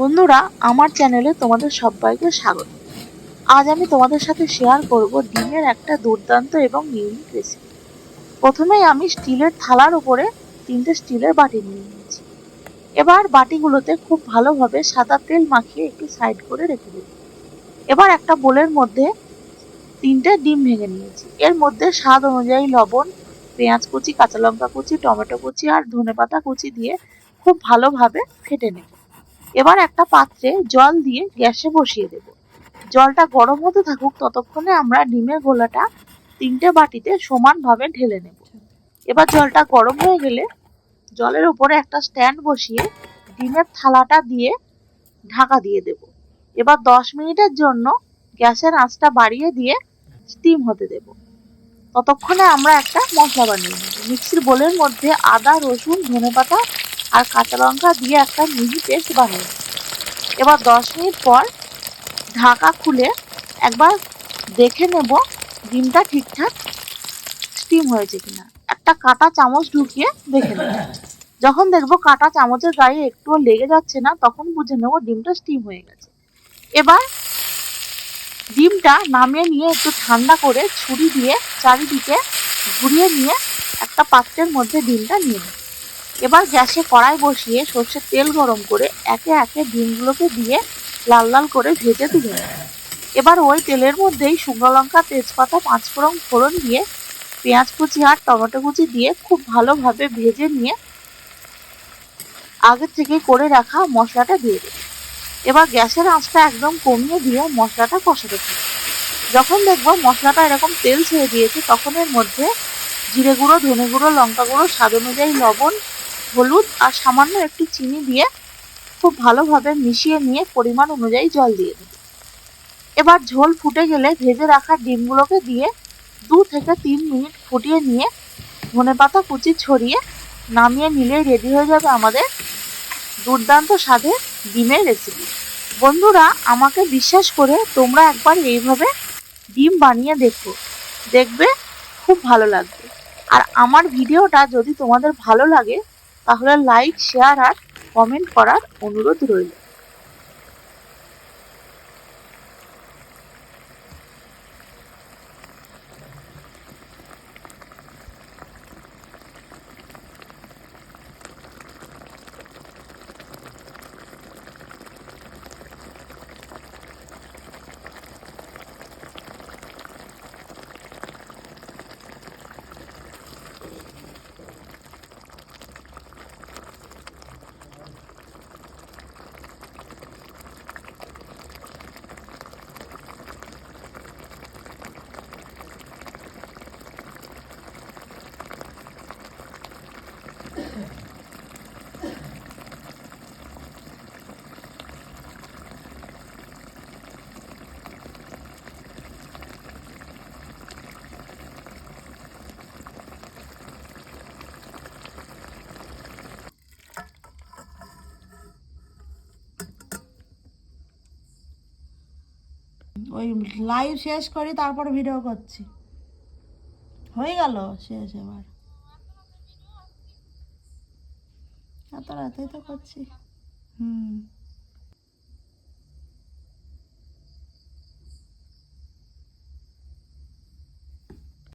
বন্ধুরা, আমার চ্যানেলে তোমাদের সবাইকে স্বাগত। আজ আমি তোমাদের সাথে শেয়ার করব ডিমের একটা দুর্দান্ত এবং ইউনিক রেসিপি প্রথমেই আমি স্টিলের থালার উপরে তিনটে স্টিলের বাটি নিয়ে নিয়েছি। এবার বাটিগুলোতে খুব ভালোভাবে সাদা তেল মাখিয়ে একটু সাইড করে রেখে দেব। এবার একটা বোলের মধ্যে তিনটে ডিম ভেঙে নিয়েছি। এর মধ্যে স্বাদ অনুযায়ী লবণ, পেঁয়াজ কুচি, কাঁচা লঙ্কা কুচি, টমেটো কুচি আর ধনেপাতা কুচি দিয়ে খুব ভালোভাবে ফেটে নেব। এবার একটা পাত্রে জল দিয়ে গ্যাসে বসিয়ে দেব। জলটা গরম হতে থাকুক, ততক্ষণে আমরা ডিমের গোলাটা তিনটে বাটিতে সমানভাবে ঢেলে নেব। এবার জলটা গরম হয়ে গেলে জলের উপরে একটা স্ট্যান্ড বসিয়ে ডিমের থালাটা দিয়ে ঢাকা দিয়ে দেব। এবার দশ মিনিটের জন্য গ্যাসের আঁচটা বাড়িয়ে দিয়ে স্টিম হতে দেব। ততক্ষণে আমরা একটা মশলা বানিয়ে নেব। মিক্সির বোলের মধ্যে আদা, রসুন, ধনেপাতা আর কাঁচা লঙ্কা দিয়ে একটা মিহি পেস্ট বানিয়ে এবার দশ মিনিট পর ঢাকা খুলে একবার দেখে নেব ডিমটা ঠিকঠাক স্টিম হয়েছে কিনা। একটা কাঁটা চামচ ঢুকিয়ে দেখে নেব। যখন দেখব কাঁটা চামচের গায়ে একটুও লেগে যাচ্ছে না, তখন বুঝে নেব ডিমটা স্টিম হয়ে গেছে। এবার ডিমটা নামিয়ে নিয়ে একটু ঠান্ডা করে ছুরি দিয়ে চারিদিকে ঘুরিয়ে নিয়ে একটা পাত্রের মধ্যে ডিমটা নিয়ে নেব। এবার গ্যাসে কড়াই বসিয়ে সর্ষের তেল গরম করে একে একে ডিমগুলোকে দিয়ে লাল লাল করে ভেজে তুলে এবার ওই তেলের মধ্যেই শুকনো লঙ্কা, তেজপাতা, পাঁচফোড়ন ফোড়ন দিয়ে পেঁয়াজ কুচি আর টমেটো কুচি দিয়ে খুব ভালোভাবে ভেজে নিয়ে আগে থেকে করে রাখা মশলাটা দিয়ে দেব। এবার গ্যাসের আঁচটা একদম কমিয়ে দিয়ে মশলাটা কষাতে থাকবে। যখন দেখব মশলাটা এরকম তেল ছেড়ে দিয়েছে, তখন এর মধ্যে জিরে গুঁড়ো, ধনে গুঁড়ো, লঙ্কা গুঁড়ো, স্বাদ অনুযায়ী লবণ হলুদ আর সামান্য একটু চিনি দিয়ে খুব ভালোভাবে মিশিয়ে নিয়ে পরিমাণ অনুযায়ী জল দিয়ে দেবে। এবার ঝোল ফুটে গেলে ভেজে রাখা ডিমগুলোকে দিয়ে দু থেকে তিন মিনিট ফুটিয়ে নিয়ে ধনেপাতা কুচি ছড়িয়ে নামিয়ে নিলেই রেডি হয়ে যাবে আমাদের দুর্দান্ত স্বাদের ডিমের রেসিপি বন্ধুরা, আমাকে বিশ্বাস করে তোমরা একবার এইভাবে ডিম বানিয়ে দেখো। দেখবে খুব ভালো লাগবে। আর আমার ভিডিওটা যদি তোমাদের ভালো লাগে তাহলে লাইক শেয়ার আর কমেন্ট করার অনুরোধ রইল। ওই লাইভ শেষ করি তারপর ভিডিও করছি। হয়ে গেল শেষ এবার। এত রাতেই তো করছি। হুম।